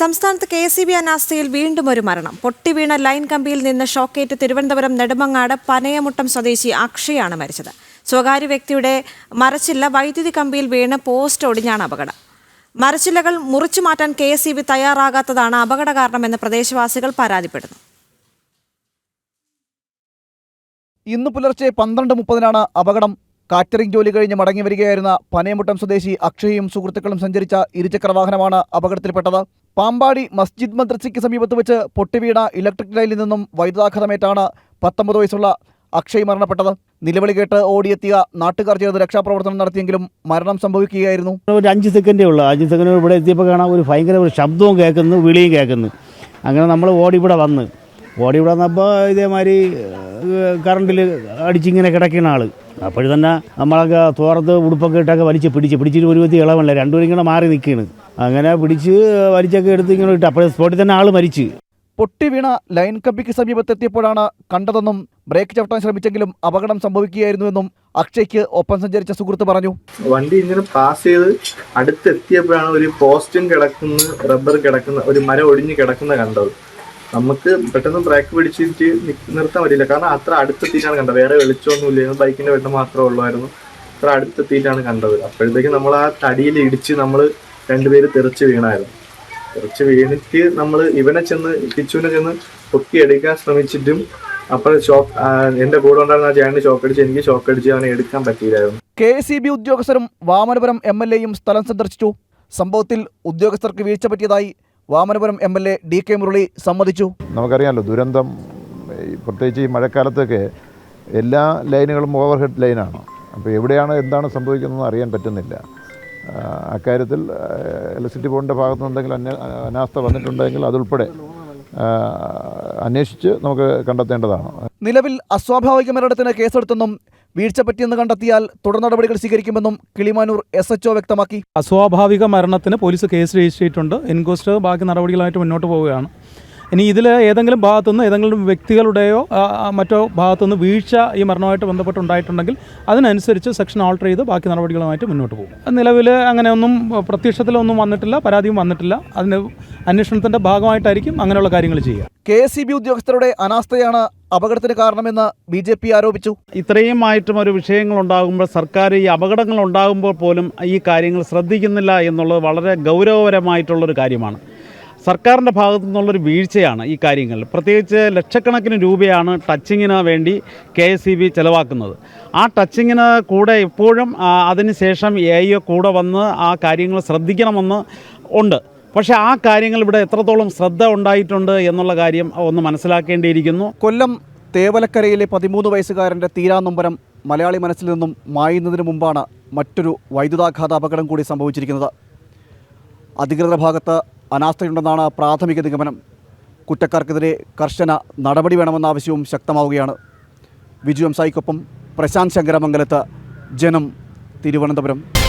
സംസ്ഥാനത്ത് K S E B അനാസ്ഥയിൽ വീണ്ടും ഒരു മരണം. പൊട്ടിവീണ ലൈൻ കമ്പിയിൽ നിന്ന് ഷോക്കേറ്റ് തിരുവനന്തപുരം നെടുമങ്ങാട് പനയമുട്ടം സ്വദേശി അക്ഷയാണ് മരിച്ചത്. സ്വകാര്യ വ്യക്തിയുടെ മരച്ചില്ല വൈദ്യുതി കമ്പിയിൽ വീണ് പോസ്റ്റ് ഒടിഞ്ഞാണ് അപകടം. മരച്ചില്ലകൾ മുറിച്ചു മാറ്റാൻ കെ എസ് ഇ ബി തയ്യാറാകാത്തതാണ് അപകട കാരണമെന്ന് പ്രദേശവാസികൾ പരാതിപ്പെടുന്നു. ഇന്ന് പുലർച്ചെ പന്ത്രണ്ട് മുപ്പതിനാണ് അപകടം കാറ്ററിംഗ് ജോലി കഴിഞ്ഞ് മടങ്ങി വരികയായിരുന്ന പനയമുട്ടം സ്വദേശി അക്ഷയും സുഹൃത്തുക്കളും സഞ്ചരിച്ച ഇരുചക്ര വാഹനമാണ് അപകടത്തിൽപ്പെട്ടത്. പാമ്പാടി മസ്ജിദ് മദ്രസയ്ക്ക് സമീപത്ത് വെച്ച് പൊട്ടിവീണ ഇലക്ട്രിക് ലൈനിൽ നിന്നും വൈദ്യുതാഘാതമേറ്റാണ് പത്തൊമ്പത് വയസ്സുള്ള അക്ഷയ് മരണപ്പെട്ടത്. നിലവിളി കേട്ട് ഓടിയെത്തിയ നാട്ടുകാർ ചേർന്ന് രക്ഷാപ്രവർത്തനം നടത്തിയെങ്കിലും മരണം സംഭവിക്കുകയായിരുന്നു. ഒരു അഞ്ച് സെക്കൻഡേ ഉള്ളൂ. അഞ്ച് സെക്കൻഡ് ഇവിടെ എത്തിയപ്പോൾ കാണാൻ ഒരു ഭയങ്കര ഒരു ശബ്ദവും കേൾക്കുന്നു വിളിയും കേൾക്കുന്നു. അങ്ങനെ നമ്മൾ ഓടി ഇവിടെ വന്ന്. ഓടി ഇവിടെ വന്നപ്പോൾ ഇതേമാതിരി കറണ്ടിൽ അടിച്ചിങ്ങനെ കിടക്കുന്ന ആൾ അപ്പോൾ തന്നെ നമ്മളൊക്കെ തോറത്ത് ഉടുപ്പൊക്കെ ഇട്ടൊക്കെ വലിച്ച് പിടിച്ച് പിടിച്ചിട്ട് ഒരു വിധത്തിൽ ഇളവല്ല രണ്ടുപേരും ഇങ്ങനെ മാറി നിൽക്കുകയാണ് അങ്ങനെ പിടിച്ച് വലിച്ചൊക്കെ എടുത്ത് ഇങ്ങനെ ഇട്ട് അപ്പോഴും സ്പോട്ടിൽ തന്നെ ആൾ മരിച്ച്. പൊട്ടിവീണ ലൈൻ കമ്പിക്ക് സമീപത്തെത്തിയപ്പോഴാണ് കണ്ടതെന്നും ബ്രേക്ക് ചവിട്ടാൻ ശ്രമിച്ചെങ്കിലും അപകടം സംഭവിക്കുകയായിരുന്നുവെന്നും അക്ഷയ്ക്ക് ഒപ്പം സഞ്ചരിച്ച സുഹൃത്ത് പറഞ്ഞു. വണ്ടി ഇങ്ങനെ പാസ് ചെയ്ത് അടുത്തെത്തിയപ്പോഴാണ് ഒരു പോസ്റ്റും കിടക്കുന്ന റബ്ബർ കിടക്കുന്ന ഒരു മരം ഒടിഞ്ഞ് കിടക്കുന്ന കണ്ടത്. നമുക്ക് പെട്ടെന്ന് ബ്രേക്ക് പിടിച്ചിട്ട് നിർത്താൻ പറ്റില്ല കാരണം അത്ര അടുത്തെത്തിയിട്ടാണ് കണ്ടത്. വേറെ വെളിച്ചമൊന്നുമില്ല. ബൈക്കിന്റെ വെട്ടം മാത്രമേ ഉള്ളായിരുന്നു. അത്ര അടുത്തെത്തിയിട്ടാണ് കണ്ടത്. അപ്പോഴത്തേക്കും നമ്മൾ ആ തടിയിൽ ഇടിച്ച് നമ്മൾ രണ്ടുപേര് തെറിച്ച് വീണായിരുന്നു. തെറിച്ച് വീണിട്ട് നമ്മൾ ഇവനെ ചെന്ന് കിച്ചുവിനെ ചെന്ന് പൊക്കി എടുക്കാൻ ശ്രമിച്ചിട്ടും അപ്പോൾ ഷോക്ക് എന്റെ കൂടെ ഉണ്ടായിരുന്ന ചേട്ടന് ഷോക്ക് അടിച്ച് എനിക്ക് ഷോക്ക് അടിച്ച് അവനെ എടുക്കാൻ പറ്റിയില്ലായിരുന്നു. കെ എസ് ബി ഉദ്യോഗസ്ഥരും വാമനപുരം എം എൽ എയും സ്ഥലം സന്ദർശിച്ചു. സംഭവത്തിൽ ഉദ്യോഗസ്ഥർക്ക് വീഴ്ച പറ്റിയതായി Vamanapuram M L A D K Murali സമ്മതിച്ചു. നമുക്കറിയാമല്ലോ ദുരന്തം പ്രത്യേകിച്ച് ഈ മഴക്കാലത്തൊക്കെ എല്ലാ ലൈനുകളും ഓവർഹെഡ് ലൈനാണ്. അപ്പോൾ എവിടെയാണ് എന്താണ് സംഭവിക്കുന്നതെന്ന് അറിയാൻ പറ്റുന്നില്ല. അക്കാര്യത്തിൽ ഇലക്ട്രിസിറ്റി ബോർഡിന്റെ ഭാഗത്തുനിന്ന് എന്തെങ്കിലും അന്യ അനാസ്ഥ വന്നിട്ടുണ്ടെങ്കിൽ അതുൾപ്പെടെ അന്വേഷിച്ച് നമുക്ക് കണ്ടെത്തേണ്ടതാണ്. നിലവിൽ അസ്വാഭാവിക മരണത്തിന് കേസെടുത്തെന്നും വീഴ്ച പറ്റിയെന്ന് കണ്ടെത്തിയാൽ തുടർ നടപടികൾ സ്വീകരിക്കുമെന്നും കിളിമാനൂർ എസ് എച്ച്ഒ വ്യക്തമാക്കി. അസ്വാഭാവിക മരണത്തിന് പോലീസ് കേസ് രജിസ്റ്റർ ചെയ്തിട്ടുണ്ട്. എൻക്വസ്റ്റ് ബാക്കി നടപടികളായിട്ട് മുന്നോട്ട് പോവുകയാണ്. ഇനി ഇതിൽ ഏതെങ്കിലും ഭാഗത്തുനിന്ന് ഏതെങ്കിലും വ്യക്തികളുടെയോ മറ്റോ ഭാഗത്തുനിന്ന് വീഴ്ച ഈ മരണവുമായിട്ട് ബന്ധപ്പെട്ടുണ്ടായിട്ടുണ്ടെങ്കിൽ അതിനനുസരിച്ച് സെക്ഷൻ ആൾട്ടർ ചെയ്ത് ബാക്കി നടപടികളുമായിട്ട് മുന്നോട്ട് പോകും. നിലവിൽ അങ്ങനെയൊന്നും പ്രത്യക്ഷത്തിലൊന്നും വന്നിട്ടില്ല പരാതിയും വന്നിട്ടില്ല. അതിന് അന്വേഷണത്തിന്റെ ഭാഗമായിട്ടായിരിക്കും അങ്ങനെയുള്ള കാര്യങ്ങൾ ചെയ്യുക. കെ എസ് സി ബി ഉദ്യോഗസ്ഥരുടെ അനാസ്ഥയാണ് അപകടത്തിന് കാരണമെന്ന് ബി ജെ പി ആരോപിച്ചു. ഇത്രയുമായിട്ടും ഒരു വിഷയങ്ങൾ ഉണ്ടാകുമ്പോൾ സർക്കാർ ഈ അപകടങ്ങൾ ഉണ്ടാകുമ്പോൾ പോലും ഈ കാര്യങ്ങൾ ശ്രദ്ധിക്കുന്നില്ല എന്നുള്ളത് വളരെ ഗൗരവപരമായിട്ടുള്ളൊരു കാര്യമാണ്. സർക്കാരിന്റെ ഭാഗത്തു നിന്നുള്ളൊരു വീഴ്ചയാണ് ഈ കാര്യങ്ങൾ. പ്രത്യേകിച്ച് ലക്ഷക്കണക്കിന് രൂപയാണ് ടച്ചിങ്ങിന് വേണ്ടി കെ എസ് സി ബി ചിലവാക്കുന്നത്. ആ ടച്ചിങ്ങിന് കൂടെ ഇപ്പോഴും അതിനുശേഷം എ ഐ കൂടെ വന്ന് ആ കാര്യങ്ങൾ ശ്രദ്ധിക്കണമെന്ന് ഉണ്ട്. പക്ഷേ ആ കാര്യങ്ങൾ ഇവിടെ എത്രത്തോളം ശ്രദ്ധ ഉണ്ടായിട്ടുണ്ട് എന്നുള്ള കാര്യം ഒന്ന് മനസ്സിലാക്കേണ്ടിയിരിക്കുന്നു. കൊല്ലം തേവലക്കരയിലെ പതിമൂന്ന് വയസ്സുകാരന്റെ തീരാനൊമ്പരം മലയാളി മനസ്സിൽ നിന്നും മായുന്നതിന് മുമ്പാണ് മറ്റൊരു വൈദ്യുതാഘാത അപകടം കൂടി സംഭവിച്ചിരിക്കുന്നത്. അധികൃതരുടെ ഭാഗത്ത് അനാസ്ഥയുണ്ടെന്നാണ് പ്രാഥമിക നിഗമനം. കുറ്റക്കാർക്കെതിരെ കർശന നടപടി വേണമെന്ന ആവശ്യവും ശക്തമാവുകയാണ്. വിജു എം സായിക്കൊപ്പം പ്രശാന്ത് ശങ്കരമംഗലത്ത് ജനം തിരുവനന്തപുരം.